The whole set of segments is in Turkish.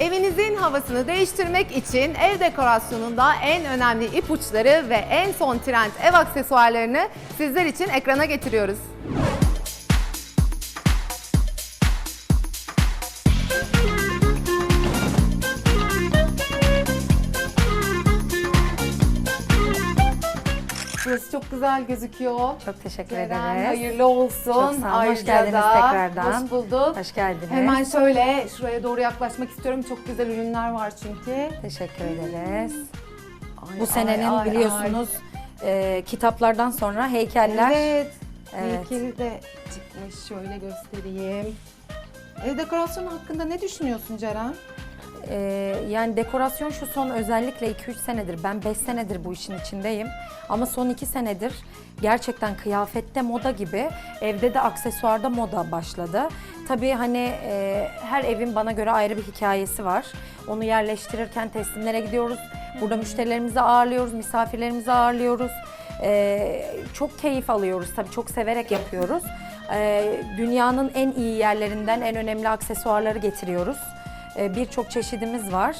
Evinizin havasını değiştirmek için ev dekorasyonunda en önemli ipuçları ve en son trend ev aksesuarlarını sizler için ekrana getiriyoruz. Burası çok güzel gözüküyor. Çok teşekkür Ceren, ederiz. hayırlı olsun. Çok sağ olun. Hoş geldiniz da tekrardan. Hoş bulduk. Hoş geldiniz. Hemen şöyle şuraya doğru yaklaşmak istiyorum. Çok güzel ürünler var çünkü. Teşekkür ederiz. Ay, Bu senenin ay, ay, biliyorsunuz e, kitaplardan sonra heykeller. Evet. Evet. Heykeli de çıkmış. Şöyle göstereyim. Ev dekorasyonu hakkında ne düşünüyorsun Ceren? E, yani dekorasyon şu son özellikle 2-3 senedir. Ben 5 senedir bu işin içindeyim. Ama son 2 senedir gerçekten kıyafette moda gibi evde de aksesuarda moda başladı. Tabii hani e, her evin bana göre ayrı bir hikayesi var. Onu yerleştirirken teslimlere gidiyoruz. Burada müşterilerimizi ağırlıyoruz, misafirlerimizi ağırlıyoruz. E, çok keyif alıyoruz tabii çok severek yapıyoruz. E, dünyanın en iyi yerlerinden en önemli aksesuarları getiriyoruz. E, Birçok çeşidimiz var.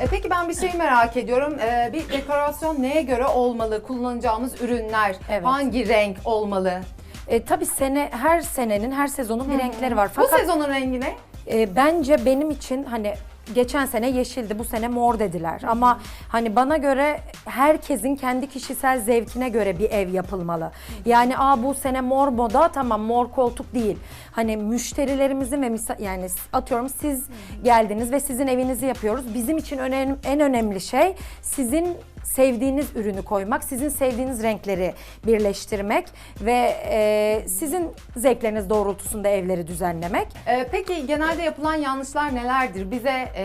E peki ben bir şey merak ediyorum. E, bir dekorasyon neye göre olmalı? Kullanacağımız ürünler Evet. hangi renk olmalı? E, tabii sene her senenin her sezonun bir renkleri var. Bu Fakat sezonun rengi ne? E, bence benim için hani geçen sene yeşildi, bu sene mor dediler. Ama hani bana göre herkesin kendi kişisel zevkine göre bir ev yapılmalı. Yani aa bu sene mor moda tamam mor koltuk değil. Hani müşterilerimizin ve misa- yani atıyorum siz geldiniz ve sizin evinizi yapıyoruz. Bizim için önem- en önemli şey sizin sevdiğiniz ürünü koymak, sizin sevdiğiniz renkleri birleştirmek ve e, sizin zevkleriniz doğrultusunda evleri düzenlemek. E, peki genelde yapılan yanlışlar nelerdir? Bize e,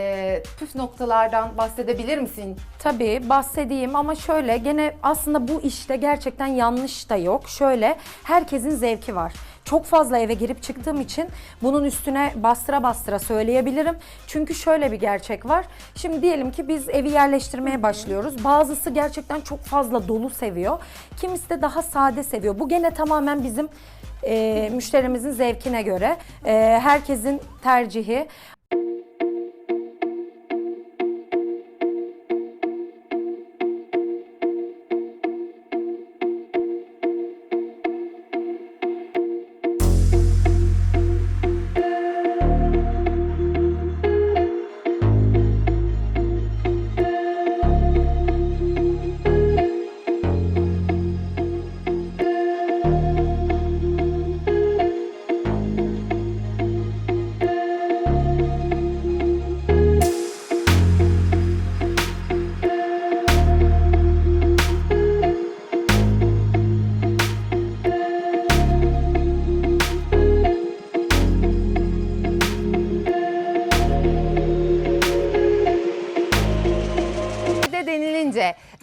püf noktalardan bahsedebilir misin? Tabii bahsedeyim ama şöyle gene aslında bu işte gerçekten yanlış da yok. Şöyle herkesin zevki var. Çok fazla eve girip çıktığım için bunun üstüne bastıra bastıra söyleyebilirim. Çünkü şöyle bir gerçek var. Şimdi diyelim ki biz evi yerleştirmeye başlıyoruz. Bazısı gerçekten çok fazla dolu seviyor. Kimisi de daha sade seviyor. Bu gene tamamen bizim e, müşterimizin zevkine göre. E, herkesin tercihi.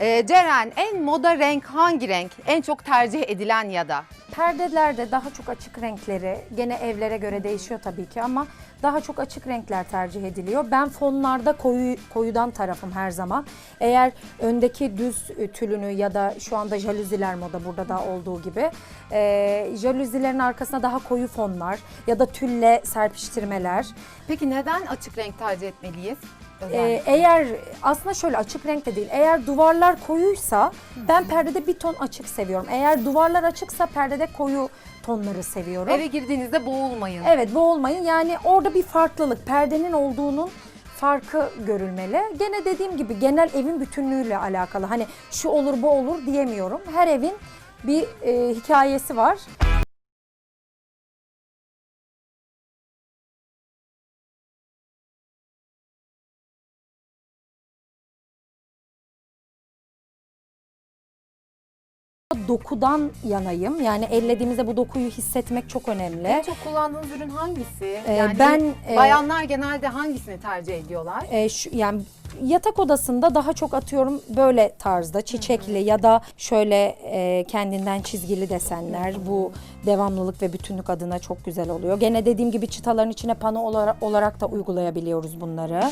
Denilince e, Ceren en moda renk hangi renk? En çok tercih edilen ya da? Perdelerde daha çok açık renkleri gene evlere göre değişiyor tabii ki ama daha çok açık renkler tercih ediliyor. Ben fonlarda koyu koyudan tarafım her zaman. Eğer öndeki düz tülünü ya da şu anda jaluziler moda burada da olduğu gibi e, jaluzilerin arkasına daha koyu fonlar ya da tülle serpiştirmeler. Peki neden açık renk tercih etmeliyiz? Ee, eğer aslında şöyle açık renk de değil. Eğer duvarlar koyuysa ben perdede bir ton açık seviyorum. Eğer duvarlar açıksa perdede koyu tonları seviyorum. Eve girdiğinizde boğulmayın. Evet bu olmayın. Yani orada bir farklılık, perdenin olduğunun farkı görülmeli. Gene dediğim gibi genel evin bütünlüğüyle alakalı. Hani şu olur bu olur diyemiyorum. Her evin bir e, hikayesi var. Dokudan yanayım. Yani ellediğimizde bu dokuyu hissetmek çok önemli. En çok kullandığınız ürün hangisi? Ee, ben, e, bayanlar genelde hangisini tercih ediyorlar? E, şu, yani yatak odasında daha çok atıyorum böyle tarzda çiçekli ya da şöyle e, kendinden çizgili desenler. Bu devamlılık ve bütünlük adına çok güzel oluyor. Gene dediğim gibi çıtaların içine pano olarak, olarak da uygulayabiliyoruz bunları.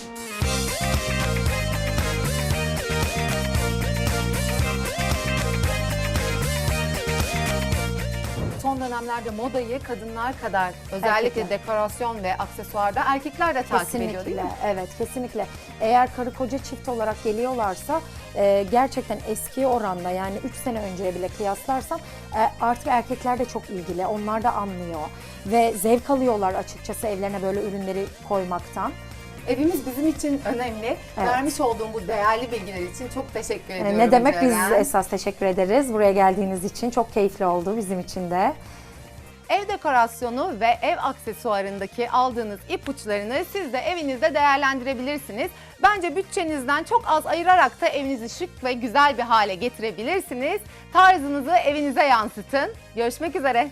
Son dönemlerde modayı kadınlar kadar özellikle Erkekler. dekorasyon ve aksesuarda erkekler de takip ediyor değil mi? Kesinlikle, evet kesinlikle. Eğer karı koca çift olarak geliyorlarsa e, gerçekten eski oranda yani 3 sene önceye bile kıyaslarsam e, artık erkekler de çok ilgili. Onlar da anlıyor ve zevk alıyorlar açıkçası evlerine böyle ürünleri koymaktan. Evimiz bizim için önemli. Evet. Vermiş olduğum bu değerli bilgiler için çok teşekkür E, ediyorum. ne demek biz Ceren. esas teşekkür ederiz buraya geldiğiniz için. Çok keyifli oldu bizim için de. Ev dekorasyonu ve ev aksesuarındaki aldığınız ipuçlarını siz de evinizde değerlendirebilirsiniz. Bence bütçenizden çok az ayırarak da evinizi şık ve güzel bir hale getirebilirsiniz. Tarzınızı evinize yansıtın. Görüşmek üzere.